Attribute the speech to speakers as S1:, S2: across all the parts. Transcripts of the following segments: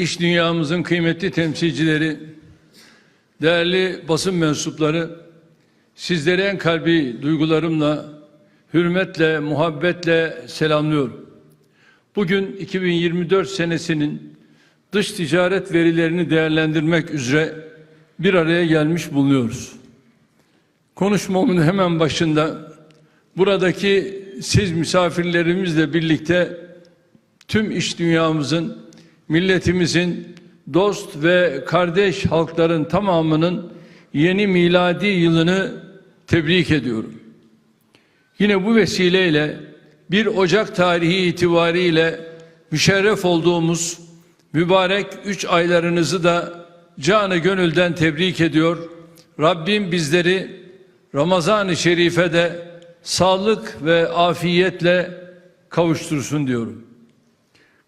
S1: iş dünyamızın kıymetli temsilcileri, değerli basın mensupları, sizleri en kalbi duygularımla, hürmetle, muhabbetle selamlıyorum. Bugün 2024 senesinin dış ticaret verilerini değerlendirmek üzere bir araya gelmiş bulunuyoruz. Konuşmamın hemen başında buradaki siz misafirlerimizle birlikte tüm iş dünyamızın, milletimizin, dost ve kardeş halkların tamamının yeni miladi yılını tebrik ediyorum. Yine bu vesileyle 1 Ocak tarihi itibariyle müşerref olduğumuz mübarek üç aylarınızı da canı gönülden tebrik ediyor. Rabbim bizleri Ramazan-ı Şerif'e sağlık ve afiyetle kavuştursun diyorum.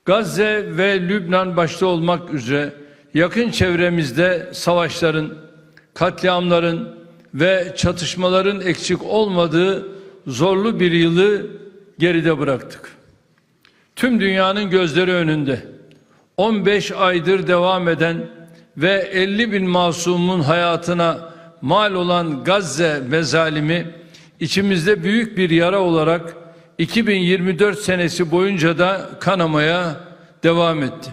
S1: Gazze ve Lübnan başta olmak üzere yakın çevremizde savaşların, katliamların ve çatışmaların eksik olmadığı zorlu bir yılı geride bıraktık. Tüm dünyanın gözleri önünde 15 aydır devam eden ve 50 bin masumun hayatına mal olan Gazze mezalimi içimizde büyük bir yara olarak 2024 senesi boyunca da kanamaya devam etti.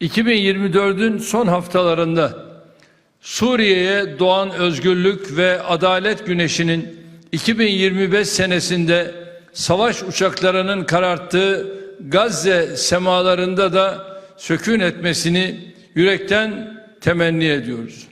S1: 2024'ün son haftalarında Suriye'ye doğan özgürlük ve adalet güneşinin 2025 senesinde savaş uçaklarının kararttığı Gazze semalarında da sökün etmesini yürekten temenni ediyoruz.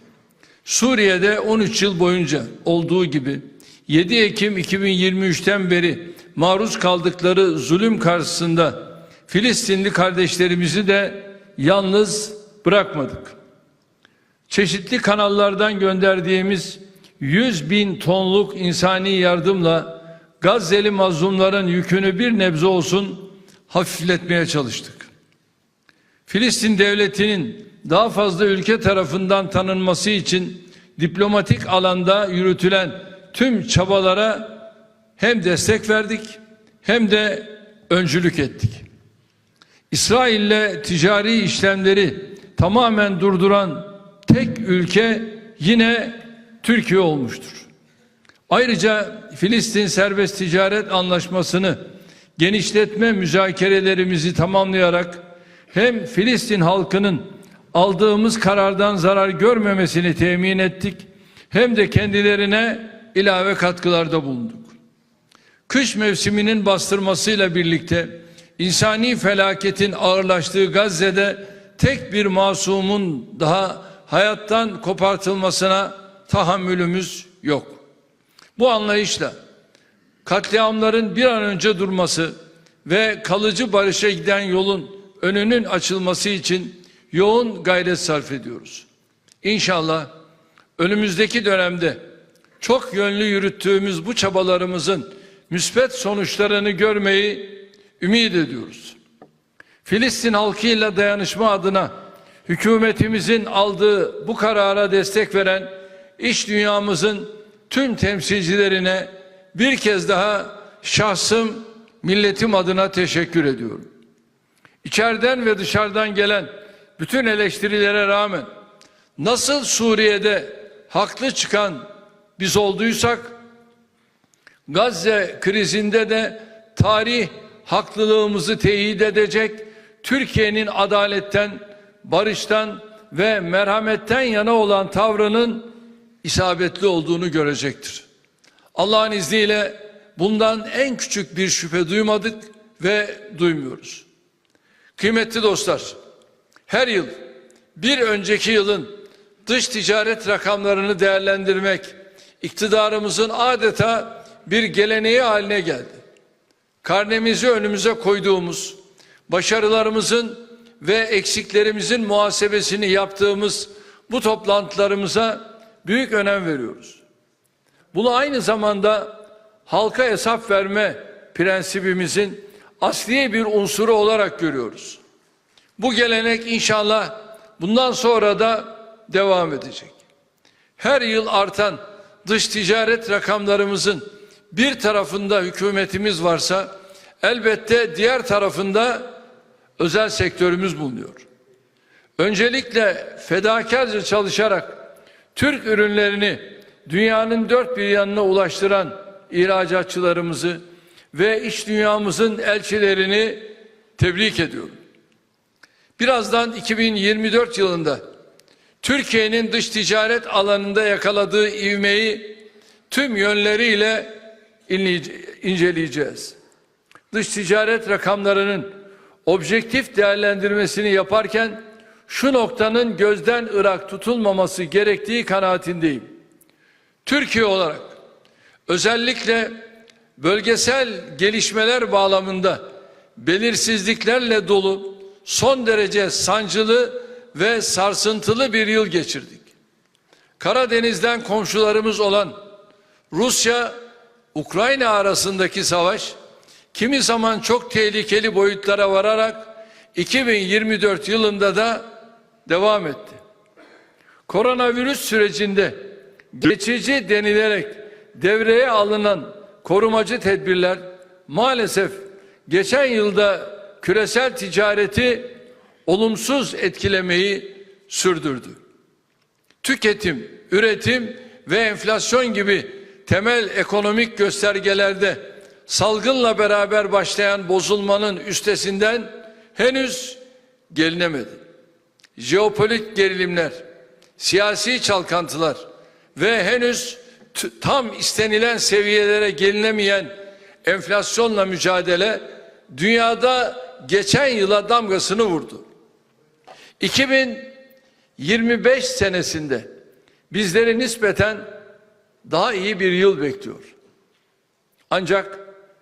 S1: Suriye'de 13 yıl boyunca olduğu gibi 7 Ekim 2023'ten beri maruz kaldıkları zulüm karşısında Filistinli kardeşlerimizi de yalnız bırakmadık. Çeşitli kanallardan gönderdiğimiz 100 bin tonluk insani yardımla Gazze'li mazlumların yükünü bir nebze olsun hafifletmeye çalıştık. Filistin devletinin daha fazla ülke tarafından tanınması için diplomatik alanda yürütülen tüm çabalara hem destek verdik hem de öncülük ettik. İsrail'le ticari işlemleri tamamen durduran tek ülke yine Türkiye olmuştur. Ayrıca Filistin Serbest Ticaret Anlaşması'nı genişletme müzakerelerimizi tamamlayarak hem Filistin halkının aldığımız karardan zarar görmemesini temin ettik hem de kendilerine ilave katkılarda bulunduk. Kış mevsiminin bastırmasıyla birlikte insani felaketin ağırlaştığı Gazze'de tek bir masumun daha hayattan kopartılmasına tahammülümüz yok. Bu anlayışla katliamların bir an önce durması ve kalıcı barışa giden yolun önünün açılması için yoğun gayret sarf ediyoruz. İnşallah önümüzdeki dönemde çok yönlü yürüttüğümüz bu çabalarımızın müspet sonuçlarını görmeyi ümit ediyoruz. Filistin halkıyla dayanışma adına hükümetimizin aldığı bu karara destek veren iş dünyamızın tüm temsilcilerine bir kez daha şahsım, milletim adına teşekkür ediyorum. İçeriden ve dışarıdan gelen bütün eleştirilere rağmen nasıl Suriye'de haklı çıkan biz olduysak Gazze krizinde de tarih haklılığımızı teyit edecek Türkiye'nin adaletten, barıştan ve merhametten yana olan tavrının isabetli olduğunu görecektir. Allah'ın izniyle bundan en küçük bir şüphe duymadık ve duymuyoruz. Kıymetli dostlar, her yıl bir önceki yılın dış ticaret rakamlarını değerlendirmek iktidarımızın adeta bir geleneği haline geldi. Karnemizi önümüze koyduğumuz, başarılarımızın ve eksiklerimizin muhasebesini yaptığımız bu toplantılarımıza büyük önem veriyoruz. Bunu aynı zamanda halka hesap verme prensibimizin asli bir unsuru olarak görüyoruz. Bu gelenek inşallah bundan sonra da devam edecek. Her yıl artan dış ticaret rakamlarımızın bir tarafında hükümetimiz varsa elbette diğer tarafında özel sektörümüz bulunuyor. Öncelikle fedakarca çalışarak Türk ürünlerini dünyanın dört bir yanına ulaştıran ihracatçılarımızı ve iş dünyamızın elçilerini tebrik ediyorum. Birazdan 2024 yılında Türkiye'nin dış ticaret alanında yakaladığı ivmeyi tüm yönleriyle inceleyeceğiz. Dış ticaret rakamlarının objektif değerlendirmesini yaparken şu noktanın gözden ırak tutulmaması gerektiği kanaatindeyim. Türkiye olarak özellikle bölgesel gelişmeler bağlamında belirsizliklerle dolu son derece sancılı ve sarsıntılı bir yıl geçirdik. Karadeniz'den komşularımız olan Rusya Ukrayna arasındaki savaş kimi zaman çok tehlikeli boyutlara vararak 2024 yılında da devam etti. Koronavirüs sürecinde geçici denilerek devreye alınan korumacı tedbirler maalesef geçen yılda küresel ticareti olumsuz etkilemeyi sürdürdü. Tüketim, üretim ve enflasyon gibi temel ekonomik göstergelerde salgınla beraber başlayan bozulmanın üstesinden henüz gelinemedi. Jeopolitik gerilimler, siyasi çalkantılar ve henüz tam istenilen seviyelere gelinemeyen enflasyonla mücadele dünyada geçen yıla damgasını vurdu. 2025 senesinde bizleri nispeten daha iyi bir yıl bekliyor. Ancak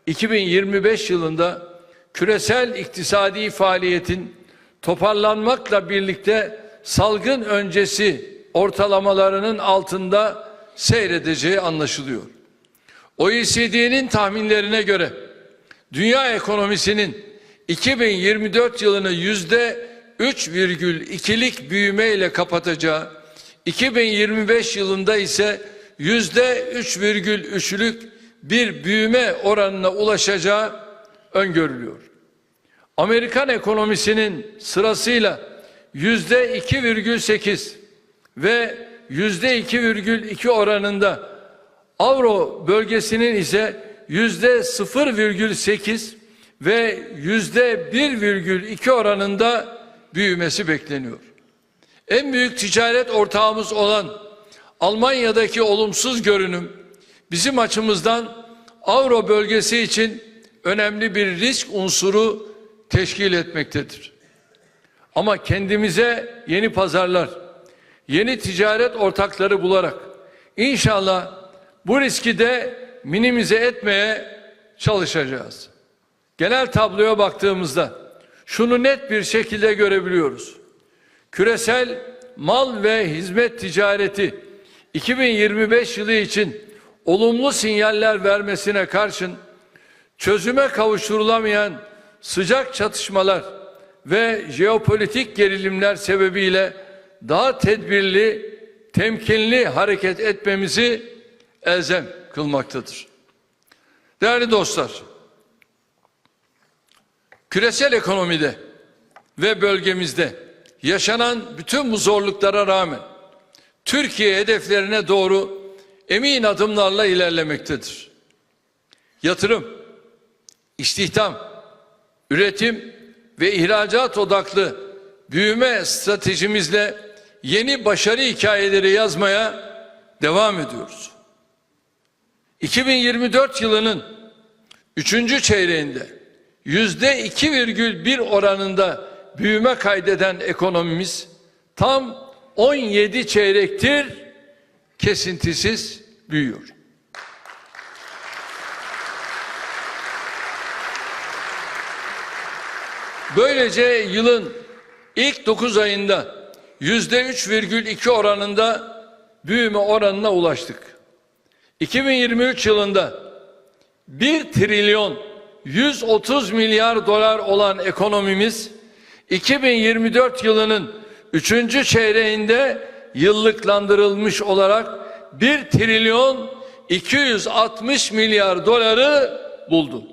S1: 2025 yılında küresel iktisadi faaliyetin toparlanmakla birlikte salgın öncesi ortalamalarının altında seyredeceği anlaşılıyor. OECD'nin tahminlerine göre dünya ekonomisinin 2024 yılını yüzde 3,2'lik büyümeyle kapatacağı, 2025 yılında ise yüzde 3,3'lük bir büyüme oranına ulaşacağı öngörülüyor. Amerikan ekonomisinin sırasıyla yüzde 2,8 ve yüzde 2,2 oranında Avro bölgesinin ise yüzde 0,8 ve yüzde 1,2 oranında büyümesi bekleniyor. En büyük ticaret ortağımız olan Almanya'daki olumsuz görünüm bizim açımızdan Avro bölgesi için önemli bir risk unsuru teşkil etmektedir. Ama kendimize yeni pazarlar, yeni ticaret ortakları bularak inşallah bu riski de minimize etmeye çalışacağız. Genel tabloya baktığımızda şunu net bir şekilde görebiliyoruz. Küresel mal ve hizmet ticareti 2025 yılı için olumlu sinyaller vermesine karşın çözüme kavuşturulamayan sıcak çatışmalar ve jeopolitik gerilimler sebebiyle daha tedbirli, temkinli hareket etmemizi elzem kılmaktadır. Değerli dostlar, küresel ekonomide ve bölgemizde yaşanan bütün bu zorluklara rağmen Türkiye hedeflerine doğru emin adımlarla ilerlemektedir. Yatırım, istihdam, üretim ve ihracat odaklı büyüme stratejimizle yeni başarı hikayeleri yazmaya devam ediyoruz. 2024 yılının üçüncü çeyreğinde yüzde 2,1 oranında büyüme kaydeden ekonomimiz tam 17 çeyrektir kesintisiz büyüyor. Böylece yılın ilk 9 ayında yüzde 3,2 oranında büyüme oranına ulaştık. 2023 yılında 1 trilyon 130 milyar dolar olan ekonomimiz 2024 yılının 3. çeyreğinde yıllıklandırılmış olarak 1 trilyon 260 milyar doları buldu.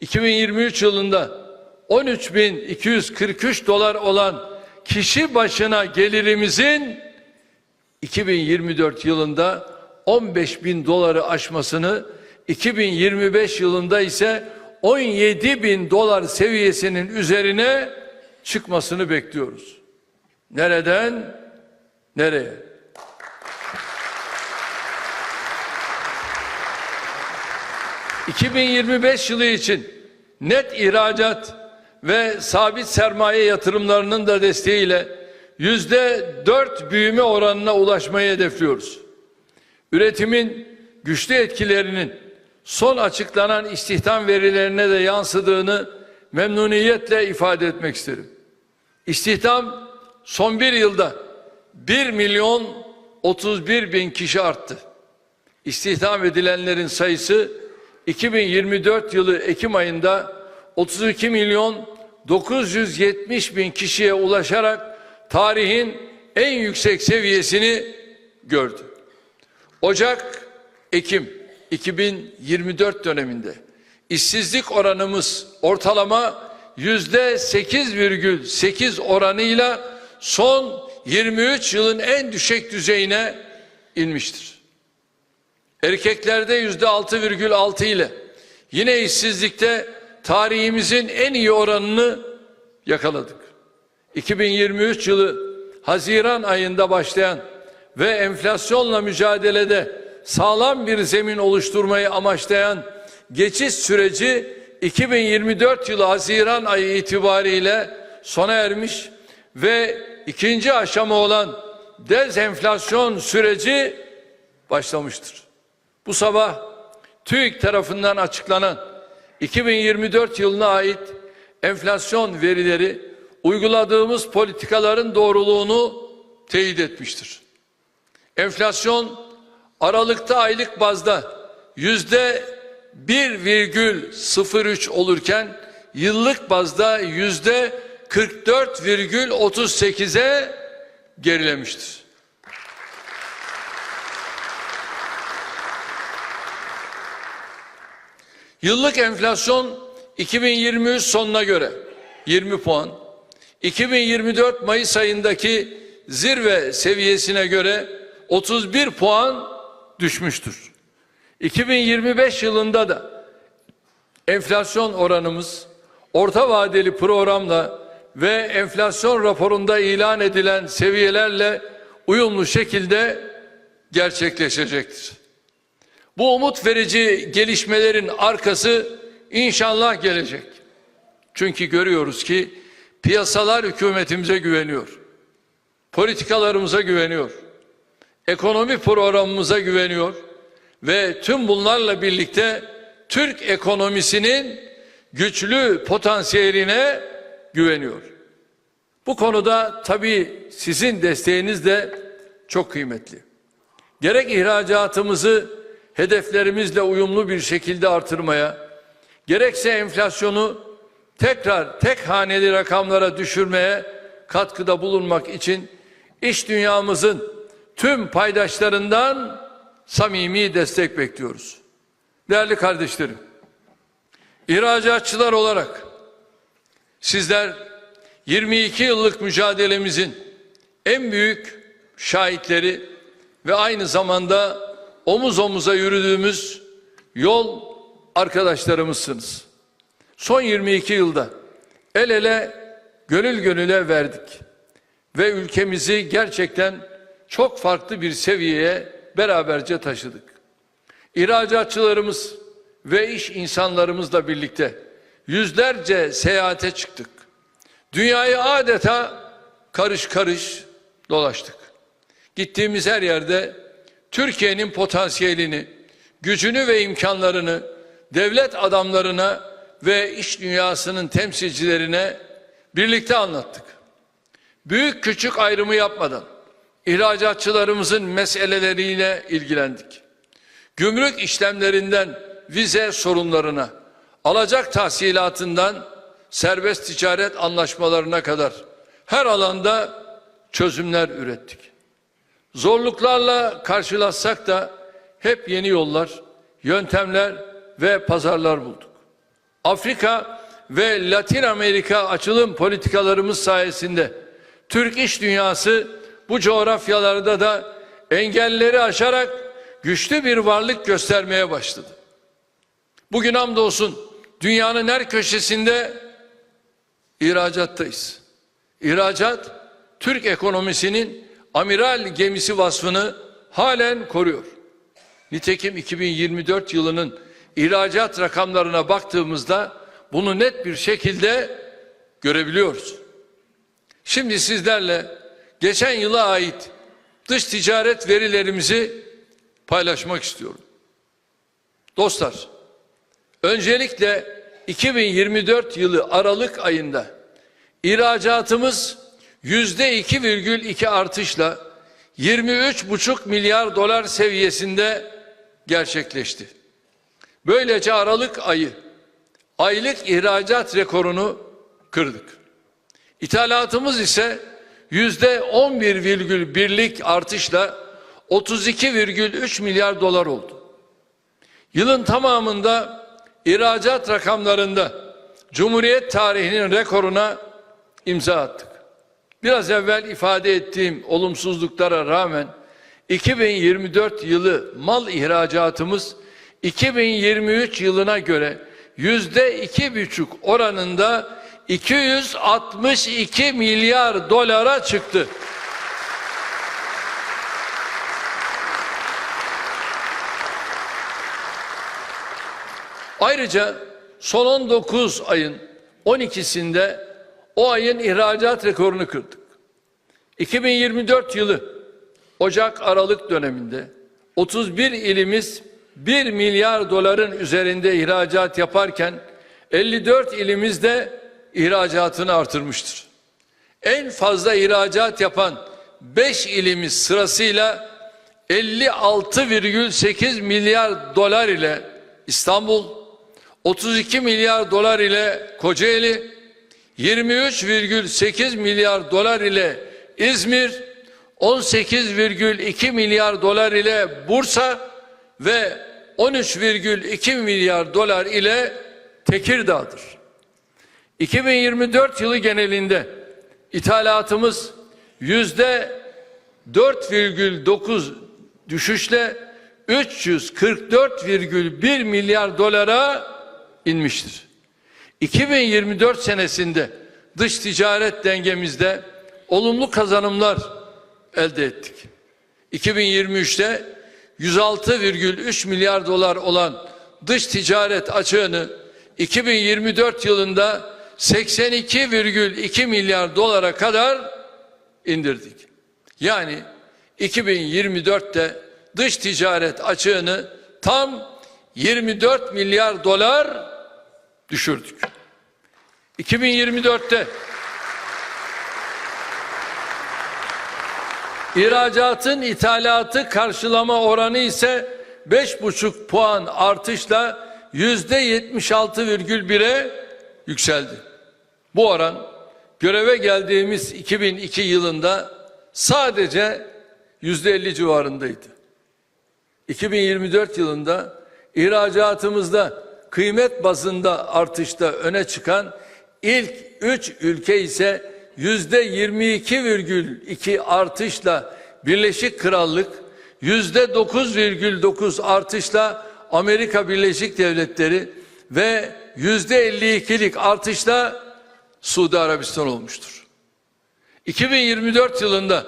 S1: 2023 yılında 13.243 dolar olan kişi başına gelirimizin 2024 yılında 15 bin doları aşmasını 2025 yılında ise 17 bin dolar seviyesinin üzerine çıkmasını bekliyoruz. Nereden? Nereye? ...2025 yılı için net ihracat ve sabit sermaye yatırımlarının da desteğiyle yüzde dört büyüme oranına ulaşmayı hedefliyoruz. Üretimin güçlü etkilerinin son açıklanan istihdam verilerine de yansıdığını memnuniyetle ifade etmek isterim. İstihdam son bir yılda 1 milyon 31 bin kişi arttı. İstihdam edilenlerin sayısı 2024 yılı Ekim ayında 32 milyon 970 bin kişiye ulaşarak tarihin en yüksek seviyesini gördü. Ocak, Ekim 2024 döneminde işsizlik oranımız ortalama yüzde 8,8 oranıyla son 23 yılın en düşük düzeyine inmiştir. Erkeklerde yüzde 6,6 ile yine işsizlikte tarihimizin en iyi oranını yakaladık. 2023 yılı Haziran ayında başlayan ve enflasyonla mücadelede sağlam bir zemin oluşturmayı amaçlayan geçiş süreci 2024 yılı Haziran ayı itibariyle sona ermiş ve ikinci aşama olan dezenflasyon süreci başlamıştır. Bu sabah TÜİK tarafından açıklanan 2024 yılına ait enflasyon verileri uyguladığımız politikaların doğruluğunu teyit etmiştir. Enflasyon Aralıkta aylık bazda yüzde 1,03 olurken yıllık bazda yüzde 44,38'e gerilemiştir. Yıllık enflasyon 2023 sonuna göre 20 puan, 2024 Mayıs ayındaki zirve seviyesine göre 31 puan düşmüştür. 2025 yılında da enflasyon oranımız orta vadeli programla ve enflasyon raporunda ilan edilen seviyelerle uyumlu şekilde gerçekleşecektir. Bu umut verici gelişmelerin arkası inşallah gelecek. Çünkü görüyoruz ki piyasalar hükümetimize güveniyor. Politikalarımıza güveniyor. Ekonomi programımıza güveniyor ve tüm bunlarla birlikte Türk ekonomisinin güçlü potansiyeline güveniyor. Bu konuda tabii sizin desteğiniz de çok kıymetli. Gerek ihracatımızı hedeflerimizle uyumlu bir şekilde artırmaya, gerekse enflasyonu tekrar tek haneli rakamlara düşürmeye katkıda bulunmak için iş dünyamızın tüm paydaşlarından samimi destek bekliyoruz. Değerli kardeşlerim, ihracatçılar olarak sizler 22 yıllık mücadelemizin en büyük şahitleri ve aynı zamanda omuz omuza yürüdüğümüz yol arkadaşlarımızsınız. Son 22 yılda el ele gönül gönüle verdik ve ülkemizi gerçekten çok farklı bir seviyeye beraberce taşıdık. İhracatçılarımız ve iş insanlarımızla birlikte yüzlerce seyahate çıktık. Dünyayı adeta karış karış dolaştık. Gittiğimiz her yerde Türkiye'nin potansiyelini, gücünü ve imkanlarını devlet adamlarına ve iş dünyasının temsilcilerine birlikte anlattık. Büyük küçük ayrımı yapmadan ihracatçılarımızın meseleleriyle ilgilendik. Gümrük işlemlerinden vize sorunlarına, alacak tahsilatından serbest ticaret anlaşmalarına kadar her alanda çözümler ürettik. Zorluklarla karşılaşsak da hep yeni yollar, yöntemler ve pazarlar bulduk. Afrika ve Latin Amerika açılım politikalarımız sayesinde Türk iş dünyası bu coğrafyalarda da engelleri aşarak güçlü bir varlık göstermeye başladı. Bugün hamdolsun dünyanın her köşesinde ihracattayız. İhracat Türk ekonomisinin amiral gemisi vasfını halen koruyor. Nitekim 2024 yılının ihracat rakamlarına baktığımızda bunu net bir şekilde görebiliyoruz. Şimdi sizlerle geçen yıla ait dış ticaret verilerimizi paylaşmak istiyorum. Dostlar, öncelikle 2024 yılı Aralık ayında ihracatımız yüzde 2,2 artışla 23,5 milyar dolar seviyesinde gerçekleşti. Böylece Aralık ayı aylık ihracat rekorunu kırdık. İthalatımız ise yüzde 11,1'lik artışla 32,3 milyar dolar oldu. Yılın tamamında ihracat rakamlarında Cumhuriyet tarihinin rekoruna imza attık. Biraz evvel ifade ettiğim olumsuzluklara rağmen 2024 yılı mal ihracatımız 2023 yılına göre yüzde iki buçuk oranında 262 milyar dolara çıktı. Ayrıca son 19 ayın 12'sinde o ayın ihracat rekorunu kırdık. 2024 yılı Ocak Aralık döneminde 31 ilimiz 1 milyar doların üzerinde ihracat yaparken 54 ilimizde ihracatını artırmıştır. En fazla ihracat yapan 5 ilimiz sırasıyla 56,8 milyar dolar ile İstanbul, 32 milyar dolar ile Kocaeli, 23,8 milyar dolar ile İzmir, 18,2 milyar dolar ile Bursa ve 13,2 milyar dolar ile Tekirdağ'dır. 2024 yılı genelinde ithalatımız yüzde 4,9 düşüşle 344,1 milyar dolara inmiştir. 2024 senesinde dış ticaret dengemizde olumlu kazanımlar elde ettik. 2023'te 106,3 milyar dolar olan dış ticaret açığını 2024 yılında 82,2 milyar dolara kadar indirdik. Yani 2024'te dış ticaret açığını tam 24 milyar dolar düşürdük. 2024'te İhracatın ithalatı karşılama oranı ise 5,5 puan artışla yüzde 76,1'e yükseldi. Bu oran göreve geldiğimiz 2002 yılında sadece yüzde 50 civarındaydı. 2024 yılında ihracatımızda kıymet bazında artışta öne çıkan ilk üç ülke ise yüzde 22,2 artışla Birleşik Krallık, yüzde 9,9 artışla Amerika Birleşik Devletleri ve yüzde 52'lik artışla Suudi Arabistan olmuştur. 2024 yılında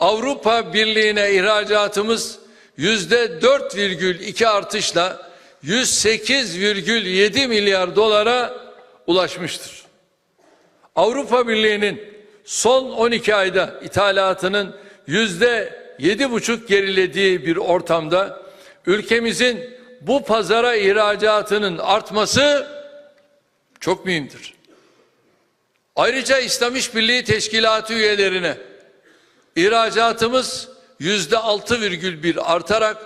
S1: Avrupa Birliği'ne ihracatımız yüzde 4,2 artışla 108,7 milyar dolara ulaşmıştır. Avrupa Birliği'nin son 12 ayda ithalatının yüzde yedi buçuk gerilediği bir ortamda ülkemizin bu pazara ihracatının artması çok mühimdir. Ayrıca İslam İşbirliği Teşkilatı üyelerine ihracatımız yüzde altı virgül bir artarak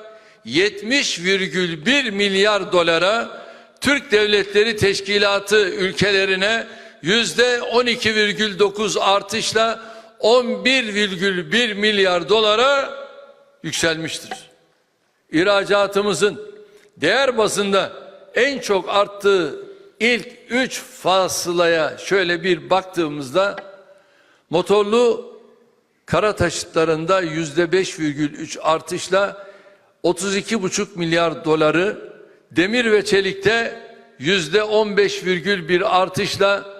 S1: 70,1 milyar dolara Türk Devletleri Teşkilatı ülkelerine yüzde 12,9 artışla 11,1 milyar dolara yükselmiştir. İhracatımızın değer bazında en çok arttığı ilk üç fasılaya şöyle bir baktığımızda motorlu kara taşıtlarında yüzde 5,3 artışla 32,5 milyar doları, demir ve çelikte yüzde 15,1 artışla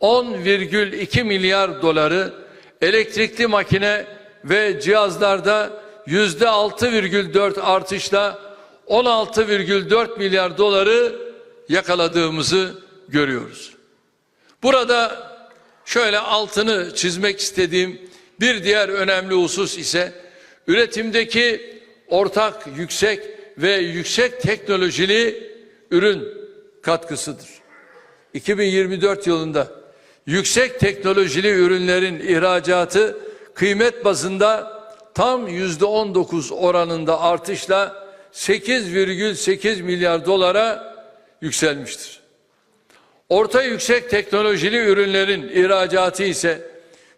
S1: 10,2 milyar doları, elektrikli makine ve cihazlarda yüzde 6,4 artışla 16,4 milyar doları yakaladığımızı görüyoruz. Burada şöyle altını çizmek istediğim bir diğer önemli husus ise üretimdeki ortak yüksek ve yüksek teknolojili ürün katkısıdır. 2024 yılında yüksek teknolojili ürünlerin ihracatı kıymet bazında tam yüzde 19 oranında artışla 8,8 milyar dolara yükselmiştir. Orta yüksek teknolojili ürünlerin ihracatı ise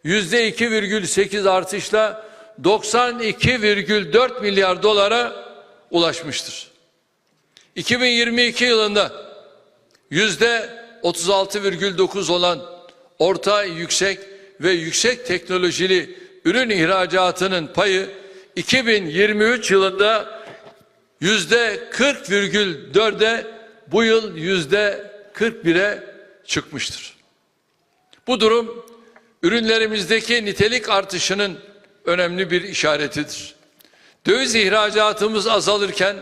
S1: yüzde 2,8 artışla 92,4 milyar dolara ulaşmıştır. 2022 yılında yüzde 36,9 olan orta yüksek ve yüksek teknolojili ürün ihracatının payı 2023 yılında yüzde 40,4'e bu yıl yüzde 41'e çıkmıştır. Bu durum ürünlerimizdeki nitelik artışının önemli bir işaretidir. Döviz ihracatımız azalırken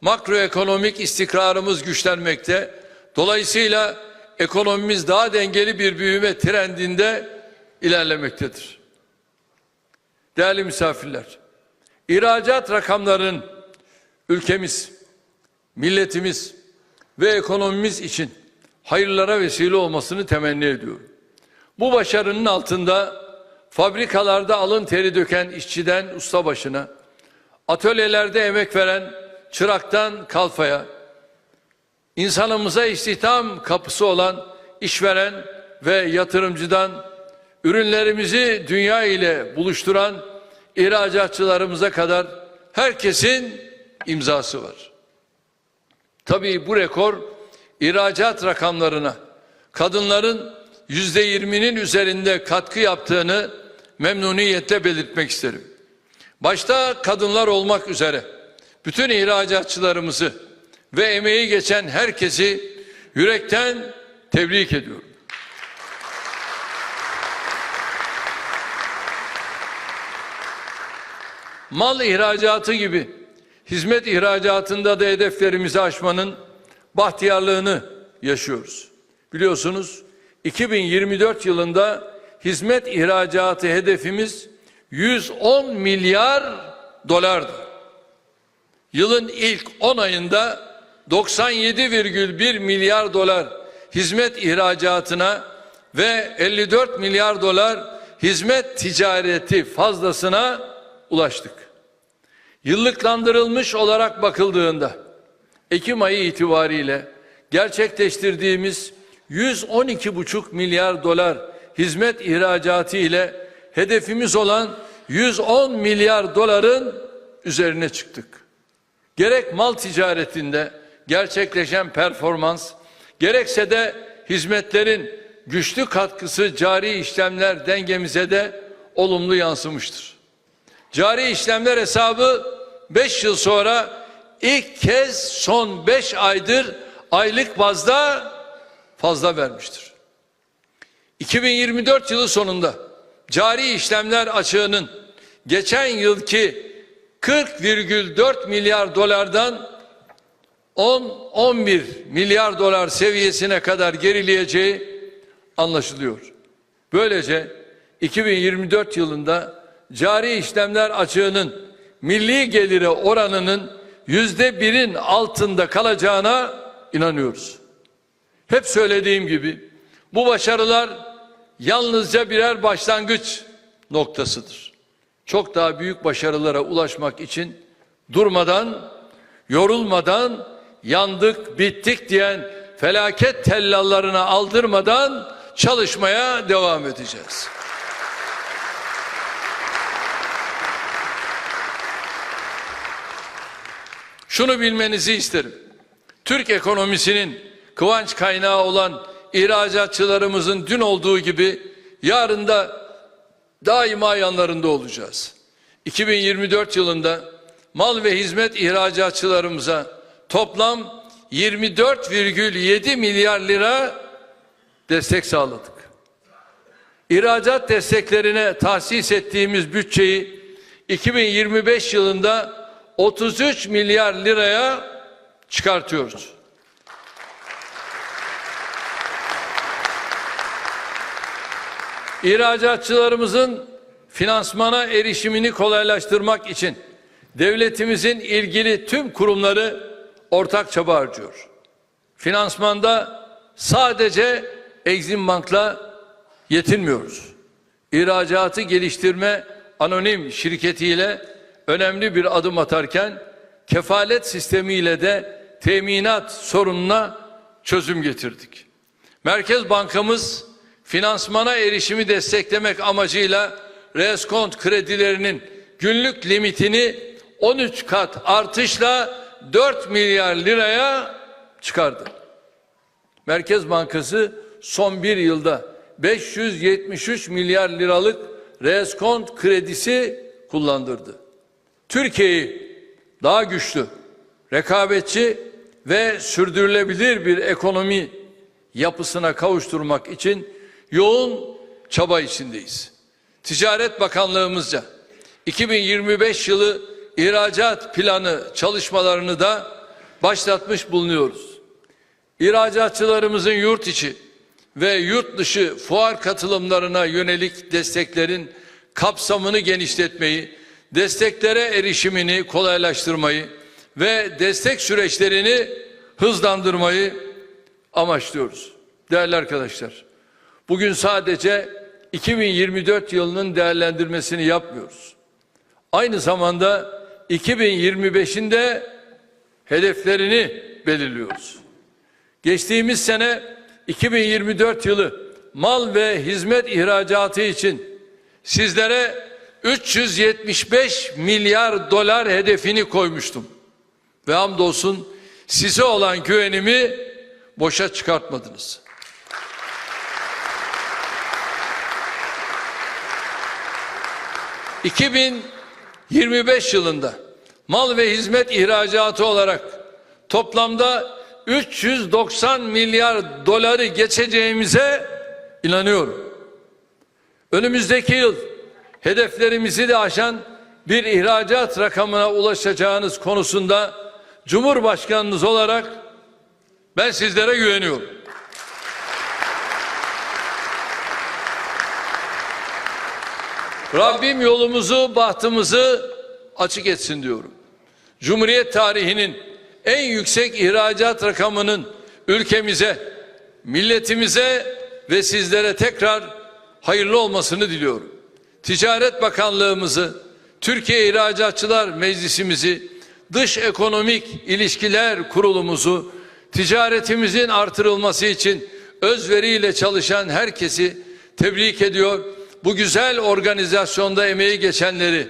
S1: makroekonomik istikrarımız güçlenmekte. Dolayısıyla ekonomimiz daha dengeli bir büyüme trendinde ilerlemektedir. Değerli misafirler, ihracat rakamların ülkemiz, milletimiz ve ekonomimiz için hayırlara vesile olmasını temenni ediyorum. Bu başarının altında fabrikalarda alın teri döken işçiden ustabaşına, atölyelerde emek veren çıraktan kalfaya, insanımıza istihdam kapısı olan işveren ve yatırımcıdan ürünlerimizi dünya ile buluşturan ihracatçılarımıza kadar herkesin imzası var. Tabii bu rekor ihracat rakamlarına kadınların yüzde yirminin üzerinde katkı yaptığını memnuniyetle belirtmek isterim. Başta kadınlar olmak üzere bütün ihracatçılarımızı ve emeği geçen herkesi yürekten tebrik ediyorum. Mal ihracatı gibi hizmet ihracatında da hedeflerimizi aşmanın bahtiyarlığını yaşıyoruz. Biliyorsunuz 2024 yılında hizmet ihracatı hedefimiz 110 milyar dolardı. Yılın ilk 10 ayında 97,1 milyar dolar hizmet ihracatına ve 54 milyar dolar hizmet ticareti fazlasına ulaştık. Yıllıklandırılmış olarak bakıldığında Ekim ayı itibariyle gerçekleştirdiğimiz 112,5 milyar dolar hizmet ihracatı ile hedefimiz olan 110 milyar doların üzerine çıktık. Gerek mal ticaretinde gerçekleşen performans, gerekse de hizmetlerin güçlü katkısı cari işlemler dengemize de olumlu yansımıştır. Cari işlemler hesabı 5 yıl sonra ilk kez son 5 aydır aylık bazda fazla vermiştir. 2024 yılı sonunda cari işlemler açığının geçen yılki 40,4 milyar dolardan 10-11 milyar dolar seviyesine kadar gerileyeceği anlaşılıyor. Böylece 2024 yılında cari işlemler açığının milli gelire oranının yüzde birin altında kalacağına inanıyoruz. Hep söylediğim gibi bu başarılar yalnızca birer başlangıç noktasıdır. Çok daha büyük başarılara ulaşmak için durmadan, yorulmadan, yandık, bittik diyen felaket tellallarına aldırmadan çalışmaya devam edeceğiz. Şunu bilmenizi isterim. Türk ekonomisinin kıvanç kaynağı olan ihracatçılarımızın dün olduğu gibi yarın da daima yanlarında olacağız. 2024 yılında mal ve hizmet ihracatçılarımıza toplam 24,7 milyar lira destek sağladık. İhracat desteklerine tahsis ettiğimiz bütçeyi 2025 yılında 33 milyar liraya çıkartıyoruz. İhracatçılarımızın finansmana erişimini kolaylaştırmak için devletimizin ilgili tüm kurumları ortak çaba harcıyor. Finansmanda sadece Exim Bank'la yetinmiyoruz. İhracatı geliştirme anonim şirketiyle önemli bir adım atarken kefalet sistemiyle de teminat sorununa çözüm getirdik. Merkez Bankamız finansmana erişimi desteklemek amacıyla reskont kredilerinin günlük limitini 13 kat artışla 4 milyar liraya çıkardı. Merkez Bankası son bir yılda 573 milyar liralık reskont kredisi kullandırdı. Türkiye'yi daha güçlü, rekabetçi ve sürdürülebilir bir ekonomi yapısına kavuşturmak için yoğun çaba içindeyiz. Ticaret Bakanlığımızca 2025 yılı ihracat planı çalışmalarını da başlatmış bulunuyoruz. İhracatçılarımızın yurt içi ve yurt dışı fuar katılımlarına yönelik desteklerin kapsamını genişletmeyi, desteklere erişimini kolaylaştırmayı ve destek süreçlerini hızlandırmayı amaçlıyoruz. Değerli arkadaşlar, bugün sadece 2024 yılının değerlendirmesini yapmıyoruz. Aynı zamanda 2025'in de hedeflerini belirliyoruz. Geçtiğimiz sene 2024 yılı mal ve hizmet ihracatı için sizlere 375 milyar dolar hedefini koymuştum. Ve hamdolsun size olan güvenimi boşa çıkartmadınız. ...2025 yılında mal ve hizmet ihracatı olarak toplamda 390 milyar doları geçeceğimize inanıyorum. Önümüzdeki yıl hedeflerimizi de aşan bir ihracat rakamına ulaşacağınız konusunda Cumhurbaşkanınız olarak ben sizlere güveniyorum. Rabbim yolumuzu, bahtımızı açık etsin diyorum. Cumhuriyet tarihinin en yüksek ihracat rakamının ülkemize, milletimize ve sizlere tekrar hayırlı olmasını diliyorum. Ticaret Bakanlığımızı, Türkiye İhracatçılar Meclisimizi, Dış Ekonomik İlişkiler Kurulumuzu, ticaretimizin artırılması için özveriyle çalışan herkesi tebrik ediyor. Bu güzel organizasyonda emeği geçenleri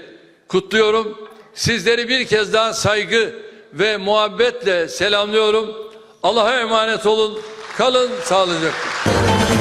S1: kutluyorum. Sizleri bir kez daha saygı ve muhabbetle selamlıyorum. Allah'a emanet olun. Kalın sağlıcakla.